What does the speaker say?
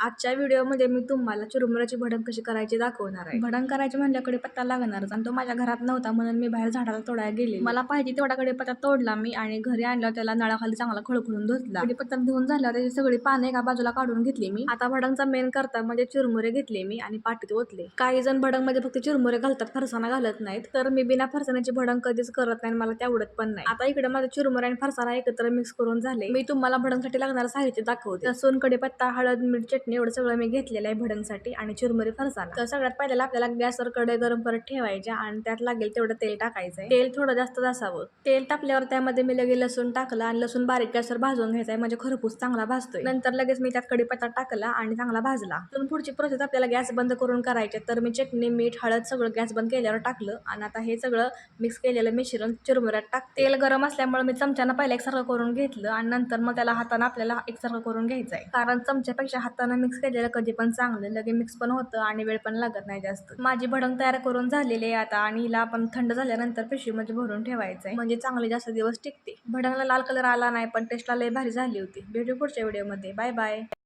आजच्या व्हिडिओमध्ये मी तुम्हाला चिरमुऱ्याची भडंग कशी करायची दाखवणार आहे. भडंग करायची म्हणल्याकडे पत्ता लागणारच आणि तो माझ्या घरात नव्हता म्हणून मी बाहेर झाडाला तोडायला गेले मला पाहिजे तेवढ्याकडे पत्ता तोडला मी आणि घरी आणल्यावर त्याला नळाखाली चांगला खळखळून धुतला. पत्ता धुवून झाल्यावर त्याची सगळी पाने एका बाजूला काढून घेतली मी. आता भडंगचा मेन करता म्हणजे चिरमुरे घेतले मी आणि पाटीत ओतले. काही जण भडंगमध्ये फक्त चिरमुरे घालतात फरसाणा घालत नाहीत. तर मी बिना फरसाण्याची भडंग कधीच करत नाही मला ते आवडत पण नाही. आता इकडे माझं चिरमुरे आणि फरसाणा एकत्र मिक्स करून झाले. मी तुम्हाला भडंगसाठी लागणारं साहित्य दाखवते. लसूण कढीपत्ता हळद मीठ चटणी एवढं सगळं मी घेतलेलं आहे भडंगसाठी आणि चुरमुरी फरसाला तर सगळ्यात पहिल्याला आपल्याला गॅसवर कडे गरम करत ठेवायच्या आणि त्यात लागेल तेवढं तेल टाकायचंय. तेल थोडं जास्त असावं. तेल टाकल्यावर त्यामध्ये मी लगेच लसूण टाकलं आणि लसूण बारीक गॅसवर भाजून घ्यायचा म्हणजे खरपूस चांगला भाजतोय. नंतर लगेच मी त्यात कढीपत्ता टाकला आणि चांगला भाजला. तर पुढची प्रोसेस आपल्याला गॅस बंद करून करायची तर मी चटणी मीठ हळद सगळं गॅस बंद केल्यावर टाकलं आणि आता हे सगळं मिक्स केलेलं मिश्रण चुरमुऱ्यात टाक तेल गरम असल्यामुळे मी चमच्यानं पहिला एकसारखं करून घेतलं आणि नंतर मग त्याला हातानं आपल्याला एकसारखं करून घ्यायचं आहे कारण चमच्यापेक्षा हातानं मिक्स केलेलं कधी पण चांगलं लगे मिक्स पण होतं आणि वेळ पण लागत नाही जास्त. माझी भडंग तयार करून झालेली आहे आता आणि हिला आपण थंड झाल्यानंतर पिशवीमध्ये भरून ठेवायचं आहे म्हणजे चांगले जास्त दिवस टिकते भडंगला लाल कलर आला नाही पण टेस्टला लय भारी झाली होती. भेटू पुढच्या व्हिडिओमध्ये बाय बाय